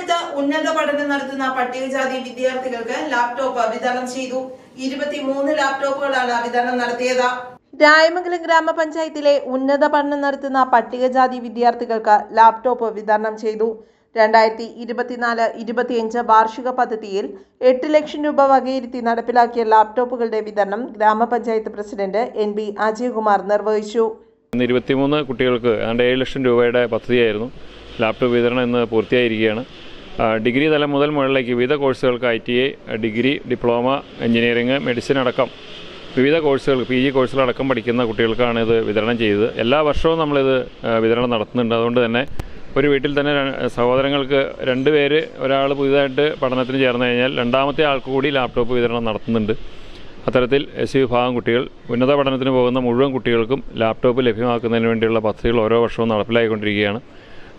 ഗ്രാമപഞ്ചായത്ത് ഉന്നത പഠനം നടത്തുന്ന പട്ടികജാതി വിദ്യാർത്ഥികൾക്ക് ലാപ്ടോപ്പ് വിതരണം ചെയ്തു. ഇരുപത്തിമൂന്ന് ലാപ്ടോപ്പുകളാണ് വിതരണം നടത്തിയത്. രായമംഗലം ഗ്രാമപഞ്ചായത്തിലെ ഉന്നത പഠനം നടത്തുന്ന പട്ടികജാതി വിദ്യാർത്ഥികൾക്ക് ലാപ്ടോപ്പ് വിതരണം ചെയ്തു. രണ്ടായിരത്തി ഇരുപത്തിനാല് ഇരുപത്തിയഞ്ച് വാർഷിക പദ്ധതിയിൽ എട്ട് ലക്ഷം രൂപ വകയിരുത്തി നടപ്പിലാക്കിയ ലാപ്ടോപ്പുകളുടെ വിതരണം ഗ്രാമപഞ്ചായത്ത് പ്രസിഡന്റ് എൻ ബി അജയകുമാർ നിർവഹിച്ചു. ഇന്ന് ഇരുപത്തിമൂന്ന് കുട്ടികൾക്ക് ഏതാണ്ട് ഏഴ് ലക്ഷം രൂപയുടെ പദ്ധതിയായിരുന്നു. ലാപ്ടോപ്പ് വിതരണം ഇന്ന് പൂർത്തിയായിരിക്കുകയാണ്. ഡിഗ്രി തലം മുതൽ മുകളിലേക്ക് വിവിധ കോഴ്സുകൾക്ക് I T I degree diploma engineering medicine അടക്കം. വിവിധ കോഴ്സുകൾ പി ജി കോഴ്സുകളടക്കം പഠിക്കുന്ന കുട്ടികൾക്കാണ് ഇത് വിതരണം ചെയ്തത്. എല്ലാ വർഷവും നമ്മളിത് വിതരണം നടത്തുന്നുണ്ട്. അതുകൊണ്ട് തന്നെ ഒരു വീട്ടിൽ തന്നെ സഹോദരങ്ങൾക്ക് രണ്ട് പേര് ഒരാൾ പുതിയതായിട്ട് പഠനത്തിന് ചേർന്ന് കഴിഞ്ഞാൽ രണ്ടാമത്തെ ആൾക്ക് കൂടി ലാപ്ടോപ്പ് വിതരണം നടത്തുന്നുണ്ട്. അത്തരത്തിൽ എസ് വിഭാഗം കുട്ടികൾ ഉന്നത പഠനത്തിന് പോകുന്ന മുഴുവൻ കുട്ടികൾക്കും ലാപ്ടോപ്പ് ലഭ്യമാക്കുന്നതിന് വേണ്ടിയുള്ള പദ്ധതികൾ ഓരോ വർഷവും നടപ്പിലായിക്കൊണ്ടിരിക്കുകയാണ്.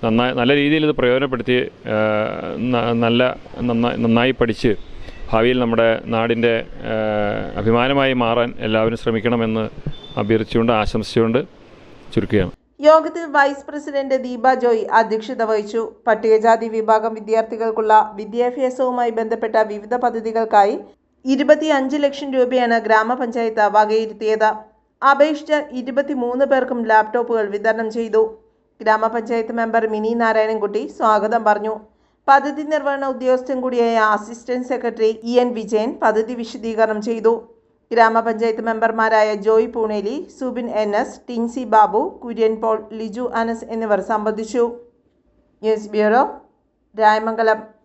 നന്നായി നല്ല രീതിയിൽ ഇത് പ്രയോജനപ്പെടുത്തി നല്ല നന്നായി നന്നായി പഠിച്ച് ഭാവിയിൽ നമ്മുടെ നാടിന്റെ അഭിമാനമായി മാറാൻ എല്ലാവരും ശ്രമിക്കണമെന്ന് അഭ്യർത്ഥിച്ചുകൊണ്ട് ആശംസിച്ചുകൊണ്ട് ചുരുക്കുകയാണ്. യോഗത്തിൽ വൈസ് പ്രസിഡന്റ് ദീപ ജോയ് അധ്യക്ഷത വഹിച്ചു. പട്ടികജാതി വിഭാഗം വിദ്യാർത്ഥികൾക്കുള്ള വിദ്യാഭ്യാസവുമായി ബന്ധപ്പെട്ട വിവിധ പദ്ധതികൾക്കായി ഇരുപത്തിയഞ്ച് ലക്ഷം രൂപയാണ് ഗ്രാമപഞ്ചായത്ത് വകയിരുത്തിയത്. അപേക്ഷിച്ച ഇരുപത്തിമൂന്ന് പേർക്കും ലാപ്ടോപ്പുകൾ വിതരണം ചെയ്തു. ഗ്രാമപഞ്ചായത്ത് മെമ്പർ മിനി നാരായണൻകുട്ടി സ്വാഗതം പറഞ്ഞു. പദ്ധതി നിർവഹണ ഉദ്യോഗസ്ഥൻ കൂടിയായ assistant secretary E N Vijayan പദ്ധതി വിശദീകരണം ചെയ്തു. ഗ്രാമപഞ്ചായത്ത് മെമ്പർമാരായ ജോയ് പൂണേലി സുബിൻ എൻ എസ് ടിൻസി ബാബു കുര്യൻ പോൾ ലിജു അനസ് എന്നിവർ സംബന്ധിച്ചു. News bureau Rayamangalam.